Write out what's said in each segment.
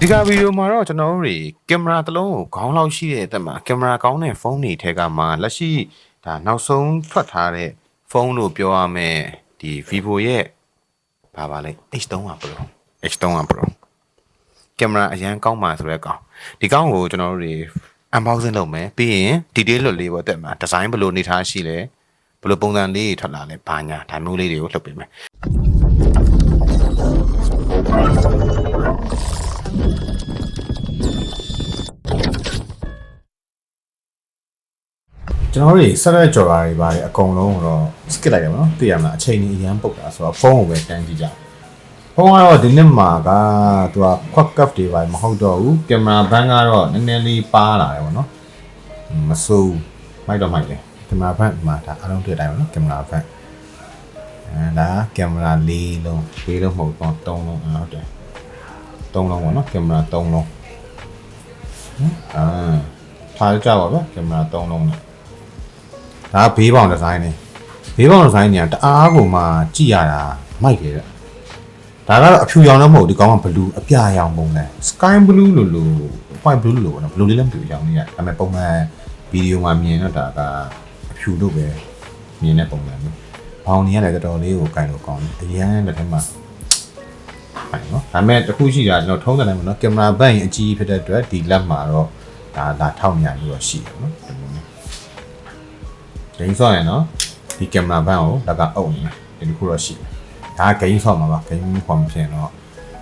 ဒီကဗီဒီယိုမှာတော့ကျွန်တော်တို့တွေကင်မရာတစ်လုံးကိုခေါင်းလောက်ရှိတဲ့အသက်မှာကင်မရာကောင်းတဲ့ဖုန်းတွေထဲကမှလက်ရှိဒါနောက်ဆုံးထွက်ထားတဲ့ဖုန်းလို့ပြောရမယ်ဒီ Vivo ရဲ့ဘာပါလဲ H3 ပါ Pro H3 ပါ Pro ကင်မရာအရန်ကောင်းပါဆိုတဲ့ကောင်ဒီကောင်ကိုကျွန်တော်တို့တွေ unboxing လုပ်မယ်ပြီးရင် detail လွတ်လေးပေါ့တက်မှာ design ဘယ်လိုနေထားရှိလဲဘယ်လိုပုံစံလေးထွက်လာလဲဘာညာဒါမျိုးလေးတွေကိုလှုပ်ပေးမယ် ကျွန်တော်တို့ဆက်ရက်ကြော်တာတွေပါတယ်အကုန်လုံးတော့ skip လိုက်တယ်ဗောနော်သိရမလားအချိန်ကြီးအရန်ပုတ်တာဆိုတော့ဖုန်းကိုပဲတန်းကြည့်ကြဖုန်းကတော့ဒီနှစ်မှာကသူက quad cup တွေပါမဟုတ်တော့ဘူးကင်မရာဘန်းကတော့နည်းနည်းလေးပါလာတယ်ဗောနော်မဆိုးမိုက်တော့မိုက်တယ်ကင်မရာဘန်းမှာဒါအားလုံးတွေ့တိုင်းဗောနော်ကင်မရာဘန်းအဲဒါကင်မရာ၄လုံး၄လုံးမဟုတ်တော့၃လုံးအဲဟုတ်တယ်၃လုံးဗောနော်ကင်မရာ၃လုံးအာထားကြပါဗျကင်မရာ၃လုံးနဲ့ ဒါကဘေးပေါင်ဒီဇိုင်းနေဘေးပေါင်ဒီဇိုင်းညာတအားကိုမှကြည့်ရတာမိုက်တယ်တဲ့ဒါကတော့အဖြူရောင်တော့မဟုတ်ဒီကောင်ကဘလူးအပြာရောင်ပုံလဲ sky blue လို့လို့ white blue လို့နော်ဘလူးလေးလည်းမပြူရောင်နေရဒါပေမဲ့ပုံမှန်ဗီဒီယိုမှာမြင်တော့ဒါကအဖြူလို့ပဲမြင်တဲ့ပုံစံမျိုးဘောင်နေရတယ်တော်တော်လေးကိုကင်လို့ကောင်းတယ်အရန်လက်ထက်မှာဟုတ်နော်ဒါပေမဲ့တစ်ခုရှိတာကျွန်တော်ထုံးတယ်လည်းမနော်ကင်မရာဘတ်ရင်အကြီးဖြစ်တဲ့အတွက်ဒီလက်မှာတော့ဒါလာထောက်ညာမျိုးတော့ရှိတယ်နော်ဒီလိုမျိုး ဂိမ်းဆော့ရင်နော်ဒီကင်မရာဘန်ကိုလကအုပ်နေတယ်ဒီတစ်ခုတော့ရှိတယ်ဒါကဂိမ်းဆော့မှာပါဂိမ်းဖော်မဖြစ်ရင်တော့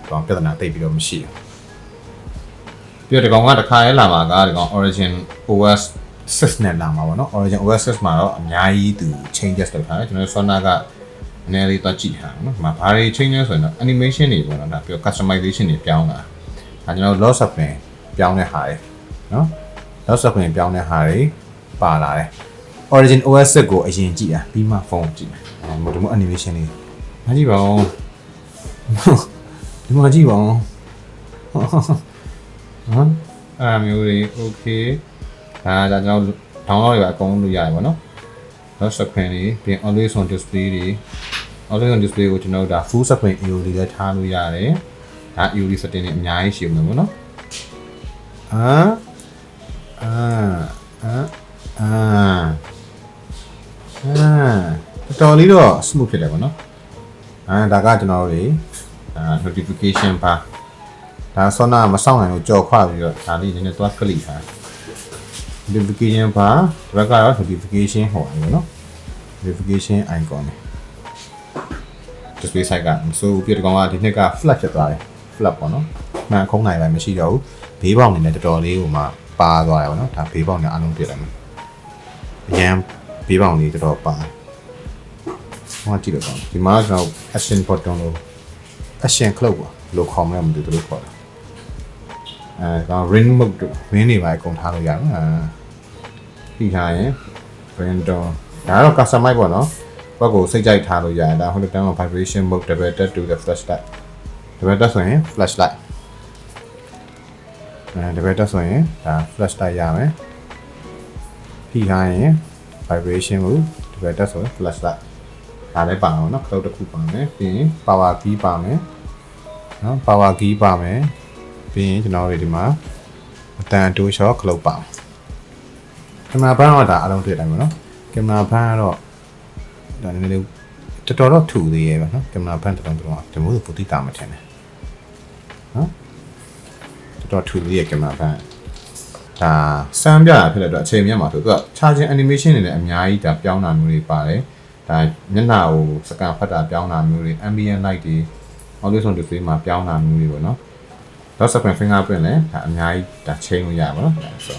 တော့ပြဿနာတိတ်ပြီးတော့မရှိဘူးပြီးတော့ဒီကောင်ကတစ်ခါရဲလာမှာကဒီကောင် origin OS 6နဲ့လာမှာပေါ့နော် origin OS 6မှာတော့အများကြီးသူ changes လုပ်ထားတယ်ကျွန်တော် Sona ကနည်းလေးတော့ကြည့်ထားတယ်နော်ဒီမှာဘာတွေ changes ဆိုရင်တော့ animation တွေပေါ့နော်ဒါပြီးတော့ customization တွေပြောင်းလာဒါကျွန်တော် loss of ပြောင်းတဲ့ဟာတွေနော် loss of ပြောင်းတဲ့ဟာတွေပါလာတယ် origin OS ကိုအရင်ကြည့်တာပြီးမှဖုန်းကြည့်တာအဲမို့ဒီမို့ animation လေးမကြည့်ပါဦးဒီမှာကြည့်ပါဦးဟမ်အားမျိုးတွေ okay ဒါဒါကျွန်တော် download တွေပါအကုန်လုပ်ရတယ်ဗောနော် lock screen တွေပြီးရင် always on display တွေ always on display ကိုကျွန်တော်တို့ဒါ full screen AOD လည်းထားလို့ရတယ်ဒါ AOD setting တွေအများကြီးရှိမှာဗောနော်အာအာအာ အာအာတော်တော်လေးတော့ smooth ဖြစ်တယ်ပေါ့နော်အာဒါကကျွန်တော်တို့တွေအာ notification ပါဒါဆောနာမဆောင်နိုင်လို့ကြော်ခွပြီးတော့ဒါလေးနည်းနည်းသွားကလိထား notification ပါဒီဘက်ကတော့ notification ဟောတယ်ပေါ့နော် notification icon နဲ့ display site ကမစိုးဘူးပြတဲ့ကောင်ကဒီနှစ်က flat ဖြစ်သွားတယ် flat ပေါ့နော်မှန်ခုံးနိုင်ပါမရှိတော့ဘူးဘေးပေါက်နေနဲ့တော်တော်လေးဟိုမှာပါသွားတယ်ပေါ့နော်ဒါဘေးပေါက်နဲ့အားလုံးတွေ့လိုက်မယ်အရန် ဘေးပေါက်လေးတော်တော်ပါတယ်ဟောကြည့်တော့ကောင်းဒီမှာကျွန်တော် action button လို့ action clock ပါဘယ်လို့ခေါ်မလဲမသိဘူးလို့ခေါ်တယ်အဲကောင် ring mode တို့ ring တွေပါအကုန်ထားလို့ရတယ်အဲပြီးထားရင် ring down ဒါတော့ customize ပေါ့နော်ဘက်ကိုစိတ်ကြိုက်ထားလို့ရတယ်ဒါဟိုလိုတန်းမှာ vibration mode double tap to the flashlight double tap ဆိုရင် flashlight အဲ double tap ဆိုရင်ဒါ flashlight ရမယ်ပြီးထားရင် vibration ကိုဒီဘက်တက်ဆို flash light ဒါလည်းပါအောင်နော် cloud တစ်ခုပါမယ်ပြီးရင် power key ပါမယ်နော် power key ပါမယ်ပြီးရင်ကျွန်တော်တို့ဒီမှာအတန်တိုး shot cloud ပါမယ်ကင်မရာဘန်းကဒါအလုံးတွေ့တိုင်းပါနော်ကင်မရာဘန်းကတော့ဒါနည်းနည်းတော်တော်တော့ထူသေးရဲ့ပါနော်ကင်မရာဘန်းတော်တော်တော့ဒီမျိုးဆိုပုံတိတာမထင်နဲ့နော်တော်တော်ထူသေးရဲ့ကင်မရာဘန်း ဒါစမ်းပြတာဖြစ်တဲ့အတွက်အချိန်မြတ်မှာဆိုသူက charging animation တွေလည်းအများကြီးဒါပြောင်းတာမျိုးတွေပါတယ်ဒါမျက်နှာကိုစကန်ဖတ်တာပြောင်းတာမျိုးတွေ ambient light တွေ always on display မှာပြောင်းတာမျိုးတွေပေါ့နော် dot screen fingerprint လည်းဒါအများကြီးဒါချိန်လို့ရပါတော့ဒါဆို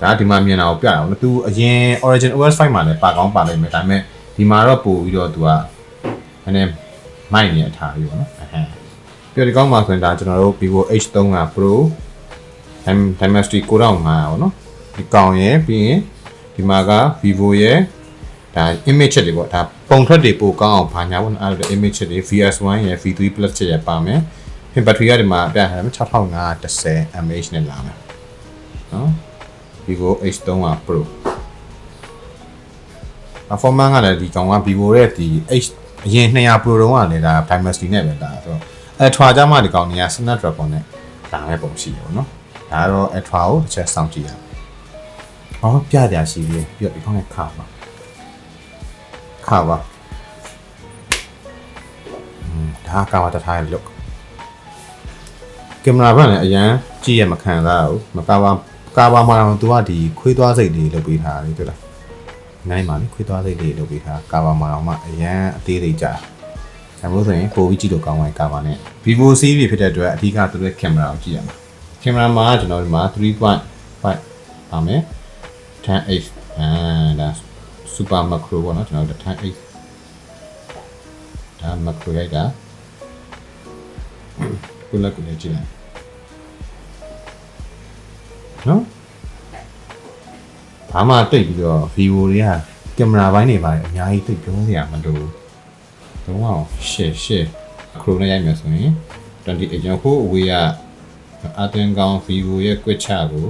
ဒါဒီမှာမြင်တာကိုပြတာပေါ့သူအရင် origin OS 5မှာလည်းပါကောင်းပါလိမ့်မယ်ဒါပေမဲ့ဒီမှာတော့ပို့ပြီးတော့သူကနည်းနည်းမိုက်နေအထားပြီးပေါ့နော်အဟမ်းပြီးတော့ဒီကောင်းမှာဆိုရင်ဒါကျွန်တော်တို့ Vivo H3 က Pro Dimensity 9500ပေါ့နော်ဒီကောင်ရယ်ပြီးရင်ဒီမှာက Vivo ရယ်ဒါ image ချက်တွေပေါ့ဒါပုံထွက်တွေပိုကောင်းအောင်ဘာညာပေါ့အဲ့လို image ချက်တွေ VS1 ရယ် V3 Plus ချက်ရယ်ပါမယ်ပြင် battery ကဒီမှာပြထားတယ်6510 mAh နဲ့လာမယ်နော် Vivo H3 က Pro အဖော်မန်ကလည်းဒီကောင်က Vivo ရဲ့ဒီ H အရင်200 Pro တုန်းကလည်းဒါ Dimensity နဲ့ပဲဒါဆိုတော့အဲထွာကြမှဒီကောင်ကြီးက Snapdragon နဲ့ဒါဒါမဲ့ပုံရှိတယ်ပေါ့နော် ဒါကတော့ ultra ကိုတစ်ချက်စောင့်ကြည့်ရအောင်ဟောပြကြရှိသေးပြီးတော့ဒီခေါင်းနဲ့ခါပါခါပါอืมဒါကကာမတထားရဲ့ look ကင်မရာဘက်နဲ့အရန်ကြည့်ရမခံစားဘူးမကာပါကာပါမှာတော့သူကဒီခွေးသွားစိတ်တွေလုပ်ပေးထားတယ်တွေ့လားနိုင်ပါလေခွေးသွားစိတ်တွေလုပ်ပေးထားကာပါမှာတော့မှအရန်အသေးသေးကြာဆံလို့ဆိုရင်ပိုပြီးကြည့်လို့ကောင်းပါကာပါနဲ့ Vivo series ဖြစ်တဲ့အတွက်အဓိကသူတို့ကင်မရာကိုကြည့်ရမှာ ကင်မရာမှာကျွန်တော်ဒီမှာ3.5ပါမယ် 10x အာဒါ super macro ပေါ့နော်ကျွန်တော်တို့ 10x ဒါ macro ရိုက်တာကိုလက်ကိုလည်းကြည့်လိုက်နော်ဘာမှတိတ်ပြီးတော့ vivo တွေကကင်မရာဘိုင်းတွေပါတယ်အများကြီးတိတ်ပြောစရာမလိုဘူးတော့အောင်ရှေ့ရှေ့ခရိုနဲ့ရိုက်မယ်ဆိုရင်28ကျွန်တော်ဟိုအဝေးက အတန်ကောင် vivo ရဲ့ quick chart ကို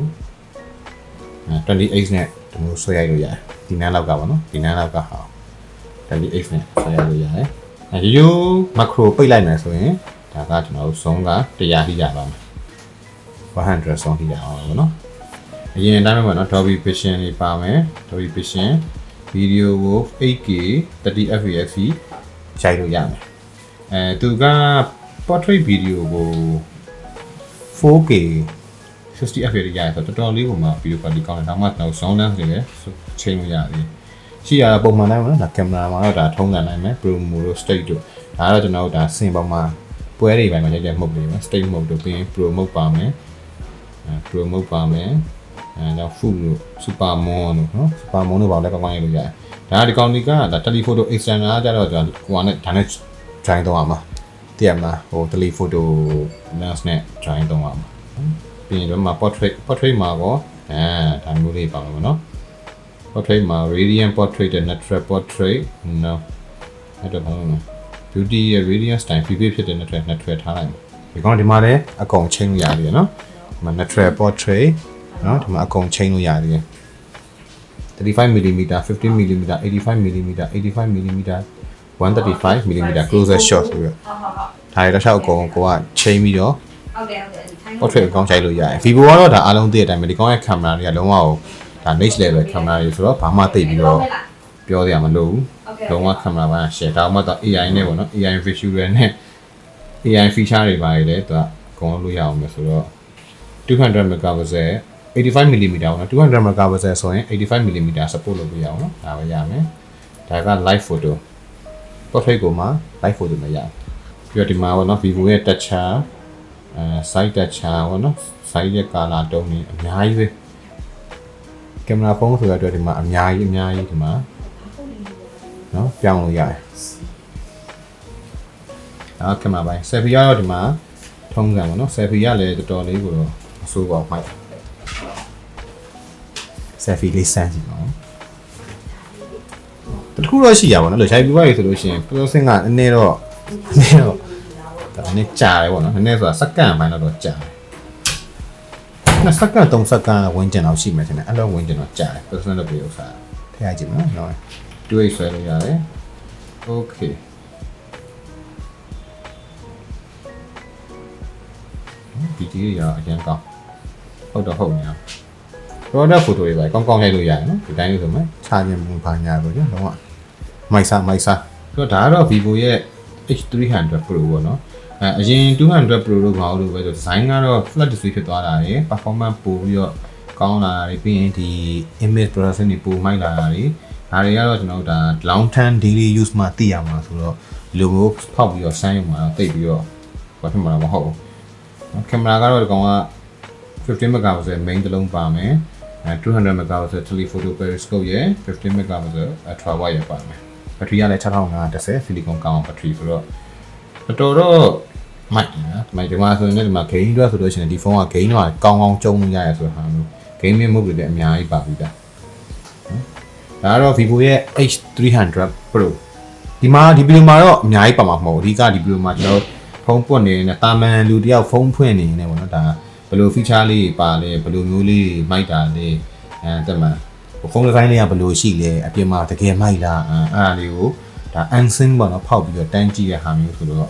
28နဲ့ဒီလိုဆွဲရိုက်လို့ရတယ်ဒီနန်းလောက်ကပါနော်ဒီနန်းလောက်ကဟာ28နဲ့ဆွဲရိုက်လို့ရတယ်အဲရိုးရိုး macro ပိတ်လိုက်မယ်ဆိုရင်ဒါကကျွန်တော်တို့ဇုံးက100ထိရပါမယ်100ဇုံးထိရအောင်လို့နော်အရင်အတိုင်းပဲပေါ့နော် Dolby Vision တွေပါမယ် Dolby Vision ဗီဒီယိုကို 8K 30 fps ရိုက်လို့ရမယ်အဲသူက portrait video ကို 4K 60 fps ရရဆိုတော့တော်တော်လေးကိုမှဗီဒီယို quality ကောင်းတယ်ဒါမှတော့ zone lens တွေလည်းချိန်လို့ရတယ်ရှိရတာပုံမှန်တိုင်းပေါ့နော်ဒါကင်မရာမှာတော့ဒါထုံးစံနိုင်မယ် pro mode တို့ state တို့ဒါကတော့ကျွန်တော်တို့ဒါစင်ပေါ်မှာပွဲတွေပိုင်းမှာရိုက်တဲ့မှုတ်တွေပဲ state mode တို့ပြီးရင် pro mode ပါမယ်အဲ pro mode ပါမယ်အဲတော့ full တို့ super mon တို့နော် super mon တို့ပါလည်းကောင်းကောင်းရိုက်လို့ရတယ်ဒါကဒီကောင်တွေကဒါ telephoto extender ကကြတော့ကျွန်တော်ဟိုကနဲ့ဒါနဲ့ join တော့ရမှာ တည်ရမလားဟို telephoto lens နဲ့ join တော့ရမှာပြီးရင်တော့မှာ portrait portrait မှာကောအဲဒါမျိုးလေးပါမှာပေါ့နော် portrait မှာ radiant portrait နဲ့ natural portrait no အဲ့တော့ဘာလို့လဲ beauty ရဲ့ radiant style ပြပြဖြစ်တဲ့ natural natural ထားလိုက်ဒီကောင်ဒီမှာလည်းအကုန်ချိန်လို့ရတယ်နော်ဒီမှာ natural portrait နော်ဒီမှာအကုန်ချိန်လို့ရတယ်35 mm 15 mm 85 mm 85 mm 135 mm closer shot ဆိုပြီးတော့ ဒါတွေတော့ရှောက်အကုန်ကိုကချိန်ပြီးတော့ဟုတ်တယ်ဟုတ်တယ်ထိုင်း portrait အကောင်းချိန်လို့ရတယ် Vivo ကတော့ဒါအားလုံးသိတဲ့အတိုင်းပဲဒီကောင်ရဲ့ camera တွေကလုံးဝဒါ next level camera တွေဆိုတော့ဘာမှသိပ်ပြီးတော့ပြောစရာမလိုဘူးဟုတ်ကဲ့လုံးဝ camera ဘာ share ဒါမှတော့ AI နဲ့ပေါ့နော် AI visual နဲ့ AI feature တွေပါလေသူကအကုန်လုံးလို့ရအောင်မယ်ဆိုတော့200 megapixel 85 mm ပေါ့နော်200 megapixel ဆိုရင်85 mm support လုပ်လို့ရအောင်နော်ဒါပဲရမယ်ဒါက live photo portrait ကိုမှ live photo မရဘူး ပြီးတော့ဒီမှာပေါ့နော် Vivo ရဲ့ toucher အဲ side toucher ပေါ့နော် side ရဲ့ color tone တွေအများကြီးပဲကင်မရာဖုန်းဆိုတဲ့အတွက်ဒီမှာအများကြီးအများကြီးဒီမှာနော်ပြောင်းလို့ရတယ်နောက်ကင်မရာပိုင်း selfie ကတော့ဒီမှာထုံးစံပေါ့နော် selfie ရလည်းတော်တော်လေးကိုတော့အဆိုးပါမိုက် selfie လေးစမ်းကြည့်ပါဦးတခုတော့ရှိရပါတော့လို့ခြိုက်ပြီးပါရဆိုလို့ရှိရင် processing ကနည်းနည်းတော့နည်းနည်းတော့ဒါ နည်းကြာတယ်ပေါ့နော်နည်းနည်းဆိုတာစက္ကန့်ပိုင်းတော့ကြာတယ်နှစ်စက္ကန့်3စက္ကန့်ဝင်ကျင်တော့ရှိမယ်ထင်တယ်အဲ့လိုဝင်ကျင်တော့ကြာတယ် processing လုပ်ပြီးဥစားထည့်ရကြည့်မယ်နော်တွေ့ဆွဲလို့ရတယ် okay ဒီဒီရအရင်ကောင်းဟုတ်တော့ဟုတ်နေအောင် product photo တွေပဲကောင်းကောင်းရိုက်လို့ရတယ်နော်ဒီတိုင်းလို့ဆိုမယ်ခြာခြင်းပုံပါညာလို့ညလုံးဝမိုက်ဆာမိုက်ဆာဆိုတော့ဒါကတော့ Vivo ရဲ့ H300 Pro ပေါ့နော် အဲအရင်200 Pro လို့မဟုတ်လို့ပဲဆို design ကတော့ flat display ဖြစ်သွားတာရယ် performance ပိုပြီးတော့ကောင်းလာတာတွေပြီးရင်ဒီ image processing တွေပိုမိုက်လာတာတွေဒါတွေကတော့ကျွန်တော်တို့ဒါ long term daily use မှာသိရမှာဆိုတော့ဒီလိုမျိုးဖောက်ပြီးတော့စမ်းရမှာတော့တိတ်ပြီးတော့ဘာဖြစ်မှာတော့မဟုတ်ဘူးကင်မရာကတော့ဒီကောင်က15 megapixel main တစ်လုံးပါမယ်အဲ200 megapixel telephoto periscope ရဲ့15 megapixel ultra wide ရပါမယ်ဘက်ထရီကလည်း6510 silicon ကောင်းအောင်ဘက်ထရီဆိုတော့ တော်တော်တော့မိုက်နော်ဒီမှာဒီမှာဆိုရင်လည်းဒီမှာ gain အတွက်ဆိုလို့ရှိရင်ဒီဖုန်းက gain တော့ကောင်းကောင်းကျုံလို့ရရဆိုတဲ့ဟာမျိုး gaming mode တွေလည်းအများကြီးပါပြီဗျဒါကတော့ Vivo ရဲ့ H300 Pro ဒီမှာဒီဗီဒီယိုမှာတော့အများကြီးပါမှာမဟုတ်ဘူးအဓိကဒီဗီဒီယိုမှာကျွန်တော်ဖုန်းပွတ်နေနေတာမန်လူတယောက်ဖုန်းဖွင့်နေနေပေါ့နော်ဒါဘယ်လို feature လေးပါလဲဘယ်လိုမျိုးလေးမိုက်တာလဲအဲတက်မှာဖုန်းဒီဇိုင်းလေးကဘယ်လိုရှိလဲအပြင်မှာတကယ်မိုက်လားအဲအဲ့ဒါလေးကို ဒါ unsyn ပေါ့နော်ဖောက်ပြီးတော့တန်းကြည့်ရတဲ့ဟာမျိုးဆိုတော့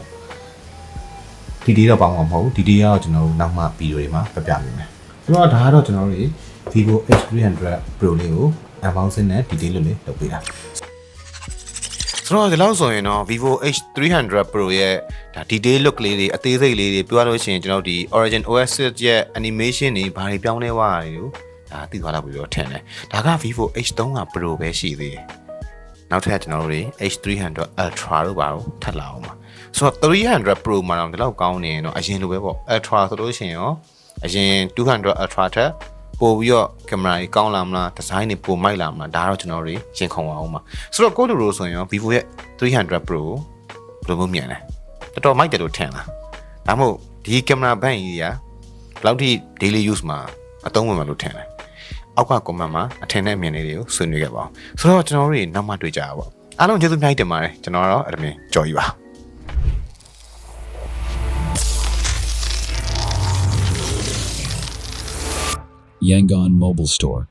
ဒီတေးတော့ပေါင်းမှာမဟုတ်ဘူးဒီတေးကတော့ကျွန်တော်တို့နောက်မှဗီဒီယိုတွေမှာပြပြပေးမယ်ဆိုတော့ဒါကတော့ကျွန်တော်တို့ Vivo H300 Pro လေးကို unboxing နဲ့ detail လို့လေးလုပ်ပေးတာဆိုတော့ဒီလောက်ဆိုရင်တော့ Vivo H300 Pro ရဲ့ဒါ detail look လေးတွေအသေးစိတ်လေးတွေပြောရလို့ရှိရင်ကျွန်တော်ဒီ Origin OS ရဲ့ animation တွေဘာတွေပြောင်းလဲသွားတာတွေကိုဒါသိသွားလောက်ပြီးတော့ထင်တယ်ဒါက Vivo H300 Pro ပဲရှိသေးတယ် နောက်ထပ်ကျွန်တော်တို့တွေ H300 Ultra တို့ပါတော့ထပ်လာအောင်ပါဆိုတော့300 Pro မှာတော့ဒီလောက်ကောင်းနေရင်တော့အရင်လိုပဲပေါ့ Ultra ဆိုလို့ရှိရင်ရောအရင်200 Ultra ထက်ပို့ပြီးတော့ကင်မရာကြီးကောင်းလာမလားဒီဇိုင်းတွေပိုမိုက်လာမလားဒါကတော့ကျွန်တော်တို့ရင်ခုန်အောင်ပါဆိုတော့ကိုလိုလိုဆိုရင်ရော Vivo ရဲ့300 Pro ဘယ်လိုမျိုးမြင်လဲတော်တော်မိုက်တယ်လို့ထင်လားဒါမှမဟုတ်ဒီကင်မရာဘန့်ကြီးကဘယ်လောက်ထိ daily use မှာအသုံးဝင်မှာလို့ထင်လဲ အောက်က comment မှာအထင်နဲ့အမြင်လေးတွေကိုဆွေးနွေးခဲ့ပါအောင်ဆိုတော့ကျွန်တော်တို့တွေနောက်မှတွေ့ကြရပါအားလုံးကျေးဇူးအများကြီးတင်ပါတယ်ကျွန်တော်ကတော့အဒမင်ကြော်ကြီးပါ Yangon Mobile Store.